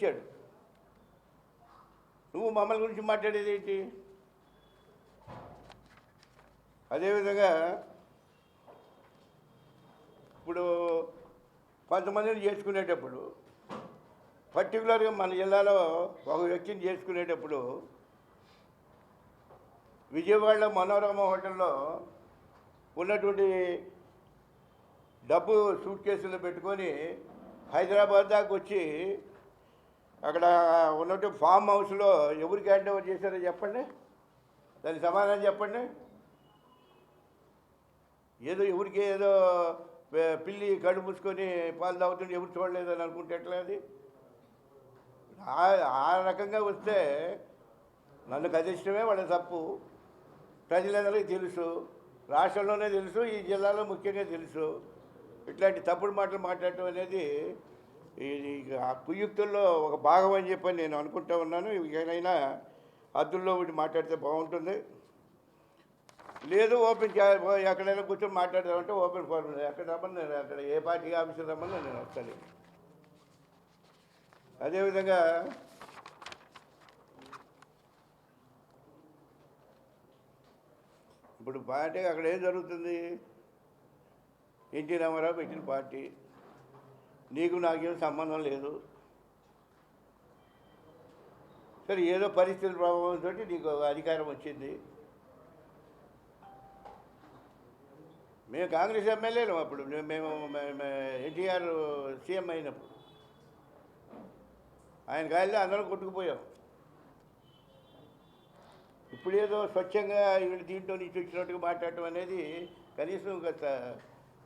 ఇచ్చాడు నువ్వు మమ్మల్ని గురించి మాట్లాడేది ఏంటి? అదేవిధంగా ఇప్పుడు కొంతమందిని చేసుకునేటప్పుడు పర్టికులర్గా మన జిల్లాలో ఒక వ్యక్తిని చేసుకునేటప్పుడు విజయవాడలో మనోరమ హోటల్లో ఉన్నటువంటి డబ్బు సూట్ కేసులో పెట్టుకొని హైదరాబాద్ దాకా వచ్చి అక్కడ ఉన్నట్టు ఫామ్ హౌస్లో ఎవరికి హ్యాండ్ ఓవర్ చేశారో చెప్పండి. దానికి సమాధానం చెప్పండి. ఏదో ఎవరికి ఏదో పిల్లి కడు మూసుకొని పాలు తాగుతుంటే ఎవరు చూడలేదు అని అనుకుంటే ఎట్లా అది? ఆ- రకంగా వస్తే నన్ను కదిష్టమే వాళ్ళ తప్పు. ప్రజలందరికీ తెలుసు. రాష్ట్రంలోనే తెలుసు. ఈ జిల్లాలో ముఖ్యంగా తెలుసు. ఇట్లాంటి తప్పుడు మాటలు మాట్లాడటం అనేది కుయుక్తుల్లో ఒక భాగం అని చెప్పని నేను అనుకుంటా ఉన్నాను. ఏదైనా అద్దుల్లో ఒకటి మాట్లాడితే బాగుంటుంది. లేదు ఓపెన్ చే- ఎక్కడైనా కూర్చొని మాట్లాడదామంటే ఓపెన్ ఫోరం ఎక్కడ రమ్మని నేను అక్కడ ఏ పార్టీ ఆఫీసర్ రమ్మని నేను వస్తాను. అదేవిధంగా ఇప్పుడు పార్టీ అక్కడ ఏం జరుగుతుంది? ఎన్టీ రామారావు పెట్టిన పార్టీ. నీకు నాకేం సంబంధం లేదు. సరే ఏదో పరిస్థితుల ప్రభావంతో నీకు అధికారం వచ్చింది. మేము కాంగ్రెస్ ఎమ్మెల్యేలు అప్పుడు. మేము- మేము ఎన్టీఆర్ సీఎం అయినప్పుడు. ఆయన కాయలు అందరం కొట్టుకుపోయాం. ఇప్పుడేదో స్వచ్ఛంగా వీళ్ళు దీంట్లో నుంచి వచ్చినట్టుగా మాట్లాడటం అనేది కనీసం గత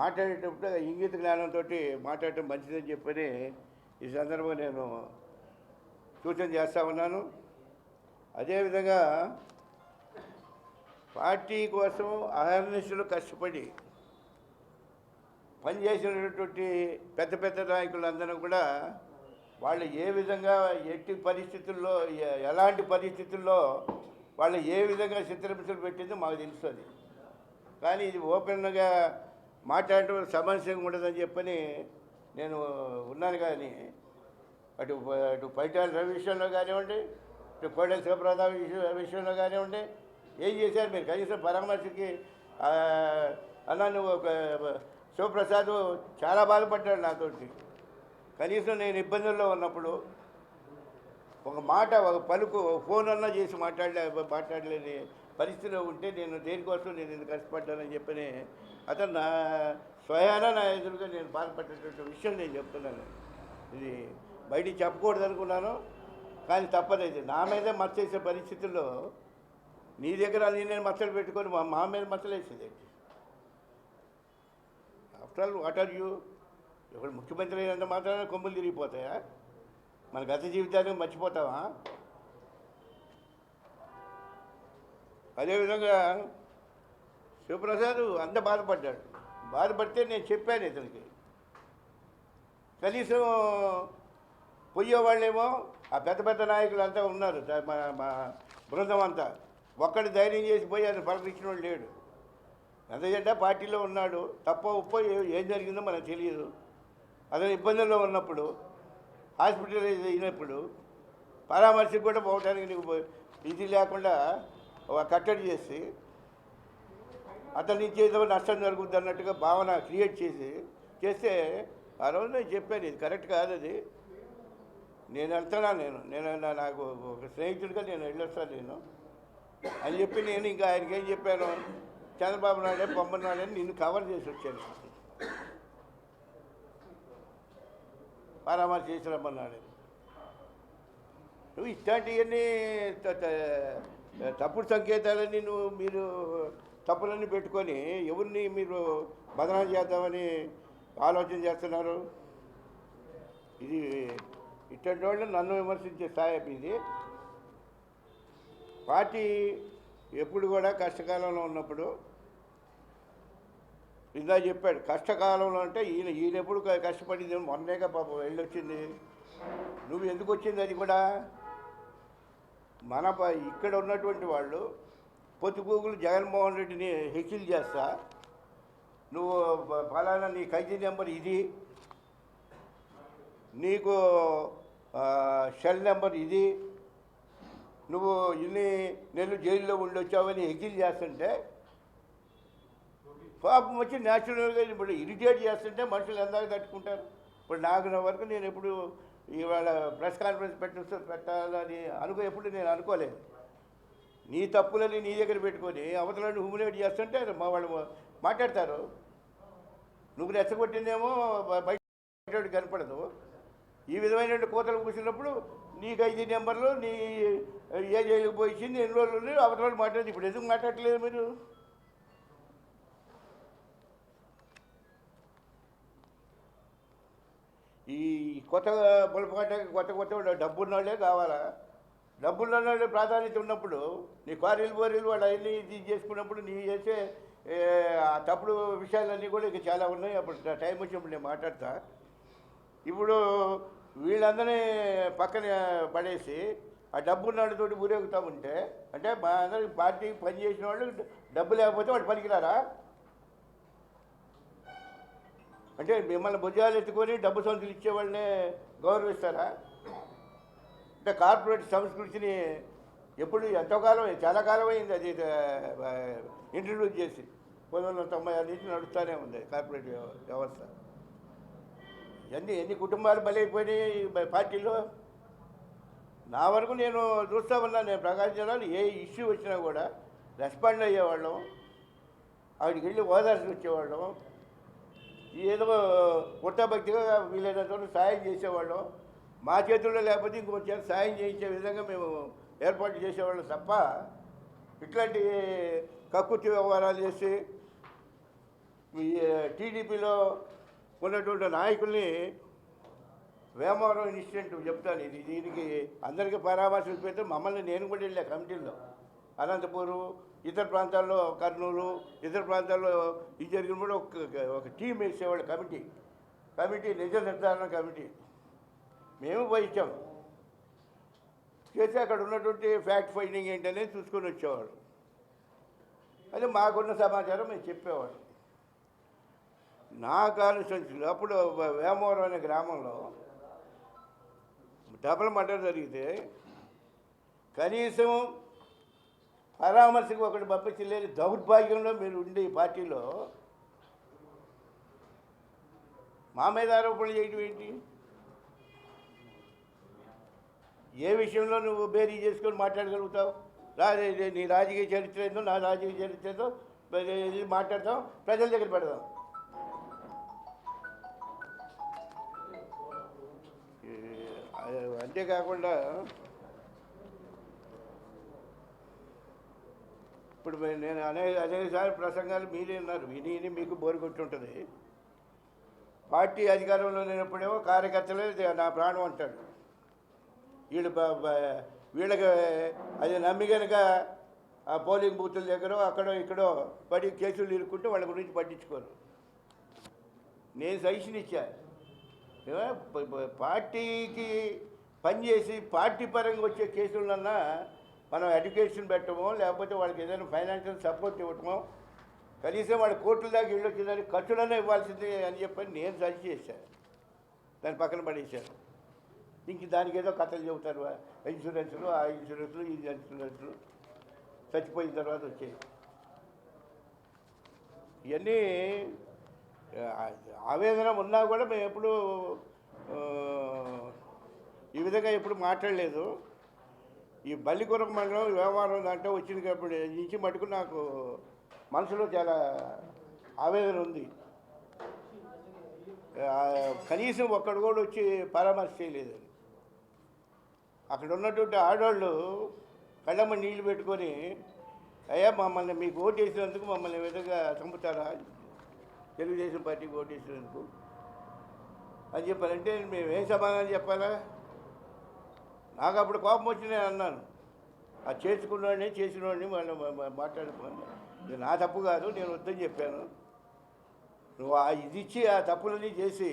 మాట్లాడేటప్పుడు ఇంగిత జ్ఞానంతో మాట్లాడటం మంచిదని చెప్పని ఈ సందర్భంగా నేను సూచన చేస్తా ఉన్నాను. అదేవిధంగా పార్టీ కోసం అహర్నిశలు కష్టపడి పనిచేసినటువంటి పెద్ద పెద్ద నాయకులందరూ కూడా వాళ్ళు ఏ విధంగా ఎట్టి పరిస్థితుల్లో ఎలాంటి పరిస్థితుల్లో వాళ్ళు ఏ విధంగా చిత్రహింసలు పెట్టిందో మాకు తెలుస్తుంది. కానీ ఇది ఓపెన్గా మాట్లాడటం సమస్య ఉండదని చెప్పని నేను ఉన్నాను కానీ అటు అటు పైటాల రవి విషయంలో కానివ్వండి ఇటు కోడెల శివప్రసాద్ విషయంలో కానివ్వండి ఏం చేశారు మీరు? కనీసం పరామర్శకి అన్న నువ్వు ఒక శివప్రసాద్ చాలా బాధపడ్డాడు నాతోటి. కనీసం నేను ఇబ్బందుల్లో ఉన్నప్పుడు ఒక మాట ఒక పలుకు ఫోన్ అన్నా చేసి మాట్లాడలే మాట్లాడలేని పరిస్థితిలో ఉంటే నేను దేనికోసం నేను ఇంత కష్టపడ్డానని చెప్పని అతను నా స్వయాన నా ఎదురుగా నేను బాధపడేటువంటి విషయం నేను చెప్తున్నాను. ఇది బయటికి చెప్పకూడదు అనుకున్నాను కానీ తప్పదు నా మీదే మచ్చేసే పరిస్థితుల్లో నీ దగ్గర నేను మచ్చలు పెట్టుకొని మా మా మీద మచ్చలేసేది after all what are you ఇప్పుడు ముఖ్యమంత్రి అయినంత మాత్రాన కొమ్ములు తిరిగిపోతాయా? మన గత జీవితాన్ని మర్చిపోతావా? అదేవిధంగా శివప్రసాద్ అంత బాధపడ్డాడు. బాధపడితే నేను చెప్పాను ఇతనికి. కనీసం పోయేవాళ్ళేమో ఆ పెద్ద పెద్ద నాయకులు అంతా ఉన్నారు మా మా బృందం అంతా. ఒక్కడి ధైర్యం చేసి పోయి ఆయన పలకరించిన వాడు లేడు ఎందుకంటే పార్టీలో ఉన్నాడు. తప్ప ఉప్ప ఏం జరిగిందో మనకు తెలియదు. అతను ఇబ్బందుల్లో ఉన్నప్పుడు హాస్పిటలైజ్ అయినప్పుడు పరామర్శకు కూడా పోవడానికి నీకు ఇది లేకుండా కట్టడి చేసి అతని నుంచి ఏదో నష్టం జరుగుద్ది అన్నట్టుగా భావన క్రియేట్ చేసి చేస్తే ఆ రోజు నేను చెప్పాను ఇది కరెక్ట్ కాదు అది. నేను వెళ్తున్నా నేను నేను నాకు ఒక స్నేహితుడిగా నేను వెళ్ళొస్తాను నేను. అని చెప్పి నేను ఇంకా ఆయనకి ఏం చెప్పాను? చంద్రబాబు నాయుడే పొమ్మన్నాడని నిన్ను కవర్ చేసి వచ్చాను. పరామర్శ చేసి రమ్మన్నాడు నువ్వు ఇట్లాంటివన్నీ తప్పుడు సంకేతాలన్నీ నువ్వు మీరు తప్పులన్నీ పెట్టుకొని ఎవరిని మీరు బదనాలు చేద్దామని ఆలోచన చేస్తున్నారు? ఇది ఇటువంటి వాళ్ళు నన్ను విమర్శించే స్థాయి ఇది. పార్టీ ఎప్పుడు కూడా కష్టకాలంలో ఉన్నప్పుడు ఇందా చెప్పాడు కష్టకాలంలో అంటే ఈయన ఈయన ఎప్పుడు కష్టపడింది మొన్నేగా పాపం వెళ్ళొచ్చింది. నువ్వు ఎందుకు వచ్చింది అది కూడా? మన ఇక్కడ ఉన్నటువంటి వాళ్ళు పొత్తుగూగులు జగన్మోహన్ రెడ్డిని హెచ్చిల్ చేస్తా. నువ్వు ఫలానా నీ ఖైదీ నెంబర్ ఇది. నీకు షెల్ నెంబర్ ఇది. నువ్వు ఇన్ని నెలలు జైల్లో ఉండొచ్చావని ఎగ్జిల్ చేస్తుంటే పాపం వచ్చి న్యాచురల్గా ఇప్పుడు ఇరిటేట్ చేస్తుంటే మనుషులు ఎందాక తట్టుకుంటారు. ఇప్పుడు నాకు వరకు నేను ఎప్పుడు ఇవాళ ప్రెస్ కాన్ఫరెన్స్ పెట్ట పెట్టాలని అనుకో ఎప్పుడు నేను అనుకోలేదు. నీ తప్పులని నీ దగ్గర పెట్టుకొని అవతలని హ్యూమిలేట్ చేస్తుంటే మా వాళ్ళు మాట్లాడతారు. నువ్వు రెచ్చగొట్టిందేమో బయట కనపడదు. ఈ విధమైన కోతలు కూర్చున్నప్పుడు నీకు ఐదు నెంబర్లు నీ ఏ జైలుకు పోయించింది ఎన్ని రోజులు అవతల మాట్లాడింది. ఇప్పుడు ఎందుకు మాట్లాడట్లేదు మీరు? ఈ కొత్త పొలపాట కొత్త కొత్త డబ్బున్న వాళ్ళే కావాలా? డబ్బులు ఉన్నోళ్ళే ప్రాధాన్యత ఉన్నప్పుడు నీ క్వారీలు బోరీలు వాళ్ళు అవన్నీ ఇది చేసుకున్నప్పుడు నీ చేసే తప్పుడు విషయాలన్నీ కూడా ఇక చాలా ఉన్నాయి. అప్పుడు టైం వచ్చినప్పుడు నేను మాట్లాడతా. ఇప్పుడు వీళ్ళందరినీ పక్కన పడేసి ఆ డబ్బు ఉన్నతోటి ఊరేగుతా ఉంటే అంటే మా అందరికి పార్టీకి పనిచేసిన వాళ్ళు డబ్బు లేకపోతే వాళ్ళు పనికిరారా? అంటే మిమ్మల్ని భుజాలు ఎత్తుకొని డబ్బు సంచులు ఇచ్చేవాళ్ళనే గౌరవిస్తారా? అంటే కార్పొరేట్ సంస్కృతిని ఎప్పుడు ఎంతోకాలం చాలా కాలం అయింది అది ఇంట్రడ్యూస్ చేసి. పంతొమ్మిది వందల తొంభై ఆరు నుంచి నడుస్తూనే ఉంది కార్పొరేట్ వ్యవస్థ. ఎన్ని ఎన్ని కుటుంబాలు బలైపోయినాయి పార్టీలో? నా వరకు నేను చూస్తా ఉన్నా నేను ప్రకాశం జిల్లాలో ఏ ఇష్యూ వచ్చినా కూడా రెస్పాండ్ అయ్యేవాళ్ళం. ఆవిడకి వెళ్ళి ఓదార్సి వచ్చేవాళ్ళం ఏదో పుట్టభక్తిగా వీలైనటువంటి సాయం చేసేవాళ్ళం. మా చేతుల్లో లేకపోతే ఇంకో చేత సాయం చేయించే విధంగా మేము ఏర్పాటు చేసేవాళ్ళం తప్ప ఇట్లాంటి కక్కుర్తి వ్యవహారాలు చేసి ఈ టీడీపీలో ఉన్నటువంటి నాయకుల్ని వేమవరం ఇన్సిడెంట్ చెప్తాను. ఇది దీనికి అందరికీ పరామర్శలు పెడితే మమ్మల్ని నేను కూడా వెళ్ళా కమిటీలో. అనంతపూరు ఇతర ప్రాంతాల్లో కర్నూలు ఇతర ప్రాంతాల్లో ఇది జరిగినప్పుడు ఒక ఒక టీం వేసేవాళ్ళు కమిటీ. కమిటీ నిజ నిర్ధారణ కమిటీ. మేము పోయించాం. చేసి అక్కడ ఉన్నటువంటి ఫ్యాక్ట్ ఫైండింగ్ ఏంటనేది చూసుకొని వచ్చేవాడు అది మాకున్న సమాచారం మేము చెప్పేవాడు నా కాన్స్టిట్యున్సీలో అప్పుడు వేమవరం అనే గ్రామంలో డబల్ మర్డర్ జరిగితే కనీసం పరామర్శకు ఒకటి పంపించలేని దౌర్భాగ్యంలో మీరు ఉండే ఈ పార్టీలో మా మీద ఆరోపణలు చేయడం ఏంటి? ఏ విషయంలో నువ్వు బేరీ చేసుకొని మాట్లాడగలుగుతావు? రా నీ రాజకీయ చరిత్ర ఏందో నా రాజకీయ చరిత్ర ఏందో మాట్లాడతాం ప్రజల దగ్గర పెడదాం. అంతేకాకుండా ఇప్పుడు నేను అనే అనేకసారి ప్రసంగాలు మీరే ఉన్నారు విని విని మీకు బోరు కొట్టుంటుంది. పార్టీ అధికారంలో లేనప్పుడేమో కార్యకర్తలే నా ప్రాణం అంటాడు వీళ్ళు వీళ్ళకి అది నమ్మి కనుక ఆ పోలింగ్ బూతుల దగ్గర అక్కడో ఇక్కడో పడి కేసులు ఇరుక్కుంటే వాళ్ళ గురించి పట్టించుకోరు. నేను సజెషన్ ఇచ్చా. పార్టీకి పనిచేసి పార్టీ పరంగా వచ్చే కేసులన్నా మనం ఎడ్యుకేషన్ పెట్టమో లేకపోతే వాళ్ళకి ఏదైనా ఫైనాన్షియల్ సపోర్ట్ ఇవ్వటమో కనీసం వాళ్ళ కోర్టుల దాకా ఇళ్ళు వచ్చేదానికి ఖర్చులన్నా ఇవ్వాల్సిందే అని చెప్పని నేను సజెస్ట్ చేశాను. దాన్ని పక్కన పడేశాను. ఇంక దానికి ఏదో కథలు చెబుతారు. ఇన్సూరెన్స్లు ఆ ఇన్సూరెన్స్లు ఈ ఇన్సూరెన్స్లు. చచ్చిపోయిన తర్వాత వచ్చాయి ఇవన్నీ ఆవేదన ఉన్నా కూడా మేము ఎప్పుడు ఈ విధంగా ఎప్పుడు మాట్లాడలేదు. ఈ బల్లిగురం మండలం వ్యవహారం దాంట్లో వచ్చింది కాబట్టి నుంచి మటుకు నాకు మనసులో చాలా ఆవేదన ఉంది. కనీసం ఒక్కడు కూడా వచ్చి పరామర్శ చేయలేదని అక్కడ ఉన్నటువంటి ఆడవాళ్ళు కళ్ళమ్మ నీళ్ళు పెట్టుకొని అయ్యా మమ్మల్ని మీకు ఓటు వేసినందుకు మమ్మల్ని విధంగా చంపుతారా? తెలుగుదేశం పార్టీకి ఓటు వేసినందుకు. అని చెప్పారంటే మేము ఏం సమాధానం చెప్పాలా? నాకు అప్పుడు కోపం వచ్చి నేను అన్నాను. అది చేసుకున్నవాడిని చేసినవాడిని మళ్ళీ మాట్లాడుకోండి ఇది నా తప్పు కాదు నేను వద్దని చెప్పాను. నువ్వు ఆ ఇది ఇచ్చి ఆ తప్పులన్నీ చేసి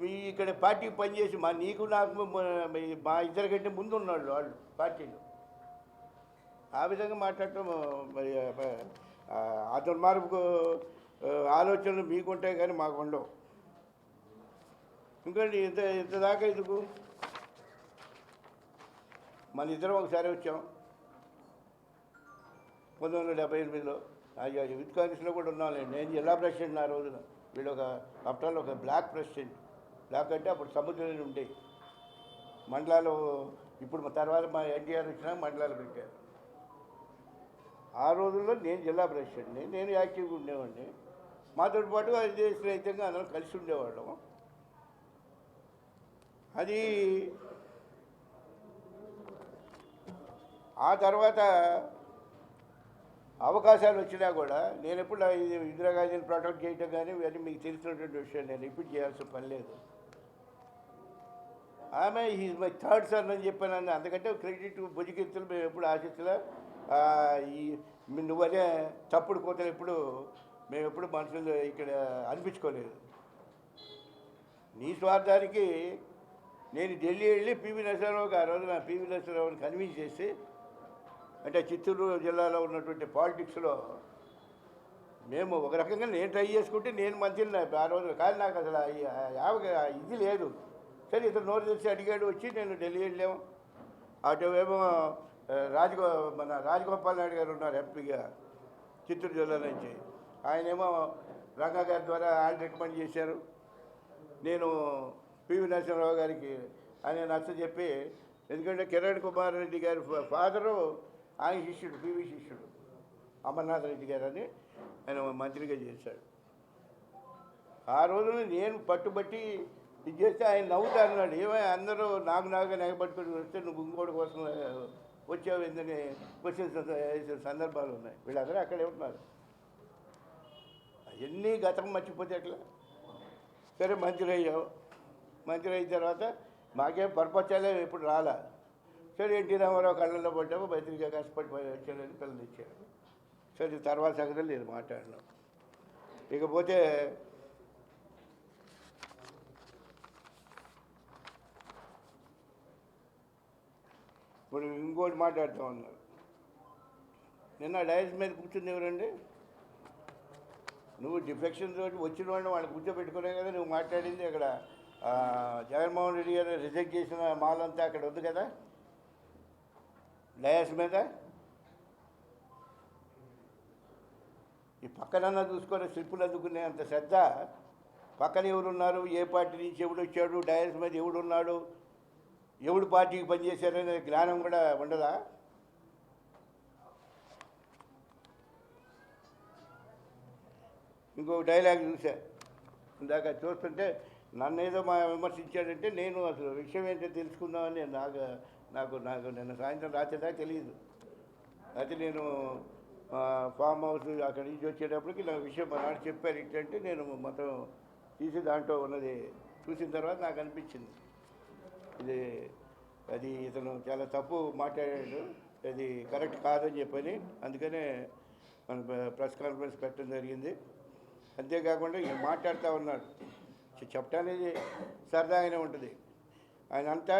మీ ఇక్కడ పార్టీకి పనిచేసి మా నీకు నాకు మా ఇద్దరి కంటే ముందు ఉన్నాడు వాళ్ళు పార్టీలో. ఆ విధంగా మాట్లాడటం మరి ఆ, ఆ ఆలోచనలు మీకుంటాయి కానీ మాకు ఉండవు ఇంకోటి ఇంత ఇంత దాకా ఎందుకు? మన ఇద్దరం ఒకసారి వచ్చాం. పంతొమ్మిది వందల డెబ్బై ఎనిమిదిలో. అయ్యా యూత్ కాంగ్రెస్లో కూడా ఉన్నాంలేండి నేను జిల్లా ప్రెసిడెంట్ ఆ రోజున. వీళ్ళు ఒక ఆఫ్టర్ ఒక బ్లాక్ ప్రెసిడెంట్. బ్లాక్ అంటే అప్పుడు సముద్రంలో ఉండే. మండలాలు ఇప్పుడు మా తర్వాత మా ఎన్టీఆర్ వచ్చినా మండలాలు పెట్టారు. ఆ రోజుల్లో నేను జిల్లా ప్రెసిడెంట్ని. నేను యాక్టివ్గా ఉండేవాడిని. మాతో పాటు అది రైతంగా అందరం కలిసి ఉండేవాళ్ళం. అది ఆ తర్వాత అవకాశాలు వచ్చినా కూడా నేను ఎప్పుడు ఇది ఇందిరాగాంధీని ప్రొటెక్ట్ చేయటం కానీ ఇవన్నీ మీకు తెలిసినటువంటి విషయం నేను రిపీట్ చేయాల్సిన పని లేదు. ఆమె ఈజ్ మై థర్డ్ సన్ అని చెప్పాను అందుకంటే క్రెడిట్ భుజకెత్తులు మేము ఎప్పుడు ఆశిస్తులే ఈ నువ్వనే తప్పుడు కోతలు ఎప్పుడు మేము ఎప్పుడు మనుషులు ఇక్కడ అనిపించుకోలేదు. నీ స్వార్థానికి నేను ఢిల్లీ వెళ్ళి పివి నరసింహరావుకి ఆ రోజున పివి నరసింహరావుని కన్విన్స్ చేసి అంటే చిత్తూరు జిల్లాలో ఉన్నటువంటి పాలిటిక్స్లో మేము ఒక రకంగా నేను ట్రై చేసుకుంటే నేను మంత్రిని ఆ రోజు కానీ నాకు అసలు ఆ- ఇది లేదు. సరే ఇతను నోరు తెలిసి అడిగాడు వచ్చి నేను ఢిల్లీ వెళ్ళాము అటువేమో రాజగో మన రాజగోపాల్ నాయుడు గారు ఉన్నారు ఎంపీగా చిత్తూరు జిల్లా నుంచి. ఆయనేమో రంగా గారి ద్వారా ఆయన రికమెండ్ చేశారు. నేను పివి నరసింహరావు గారికి ఆయన నచ్చ చెప్పి ఎందుకంటే కిరణ్ కుమార్ రెడ్డి గారి ఫాదరు ఆయన శిష్యుడు పివి శిష్యుడు. అమర్నాథ్ రెడ్డి గారు అని ఆయన మంత్రిగా చేశాడు. ఆ రోజున నేను పట్టుబట్టి ఇది చేస్తే ఆయన నవ్వుతా అన్నాడు. ఏమై అందరూ నాకు నాగా నెగబట్టుకుని వస్తే నువ్వు ఇంకోటి కోసం వచ్చావు ఎందుకని క్వశ్చన్స్ సందర్భాలు ఉన్నాయి. వీళ్ళందరూ అక్కడే ఉంటున్నారు అవన్నీ గతం మర్చిపోతే ఎట్లా? సరే మంత్రి అయ్యావు. మంత్రి అయిన తర్వాత మాకేం పరపచ్చాలే ఎప్పుడు రాలా? సరే ఎన్టీ రామారావు కళ్ళల్లో పడ్డాము మంత్రిగా కష్టపడి వచ్చాడని పిల్లలు ఇచ్చారు. సరే తర్వాత సంగతి నేను మాట్లాడినాం. ఇకపోతే ఇప్పుడు ఇంకోటి మాట్లాడుతూ ఉన్నారు. నిన్న డైరీ మీద కూర్చుంది ఎవరండి? నువ్వు డిఫెక్షన్ తోటి వచ్చిన వాడిని వాళ్ళు కూర్చోబెట్టుకునే కదా నువ్వు మాట్లాడింది అక్కడ జగన్మోహన్ రెడ్డి గారు రిజెక్ట్ చేసిన మాల్ అంతా అక్కడ ఉంది కదా? డయాస్ మీద? ఈ పక్కనన్నా చూసుకొని స్లిప్పులు అందుకునే అంత శ్రద్ధ పక్కన ఎవరున్నారు ఏ పార్టీ నుంచి ఎవడు వచ్చాడు డయాస్ మీద ఎవడున్నాడు ఎవడు పార్టీకి పనిచేశారనే జ్ఞానం కూడా ఉండదా? ఇంకో డైలాగ్ చూసా. ఇందాక చూస్తుంటే నన్ను ఏదో మా విమర్శించాడంటే నేను అసలు విషయం ఏంటో తెలుసుకుందామని నాకు నాకు నాకు నిన్న సాయంత్రం రాత్రి దాకా తెలియదు. అయితే నేను ఫామ్ హౌస్ అక్కడి నుంచి వచ్చేటప్పటికి నాకు విషయం మా నాన్న చెప్పారు. ఏంటంటే నేను మొత్తం తీసి దాంట్లో ఉన్నది చూసిన తర్వాత నాకు అనిపించింది. ఇది అది ఇతను చాలా తప్పు మాట్లాడాడు. అది కరెక్ట్ కాదని చెప్పని అందుకనే మన ప్రెస్ కాన్ఫరెన్స్ పెట్టడం జరిగింది. అంతేకాకుండా ఈయన మాట్లాడుతూ ఉన్నాడు. చెప్పటానికి చెప్పడానికి సరదాగానే ఉంటుంది. ఆయన అంతా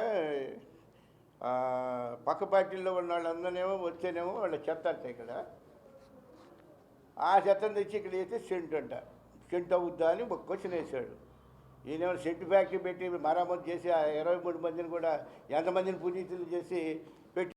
పక్క పార్టీల్లో ఉన్న వాళ్ళందరినేమో వచ్చేనేమో వాళ్ళ చెత్త అంట ఇక్కడ. ఆ చెత్తను తెచ్చి ఇక్కడ వేస్తే సెంట్ అంట. సెంట్ అవుద్దా అని ఒక క్వశ్చన్ వేశాడు. ఈయనేమో సెంట్ ఫ్యాక్టరీ పెట్టి మరామతు చేసి ఆ ఇరవై మూడు మందిని కూడా ఎంతమందిని పునీతులు చేసి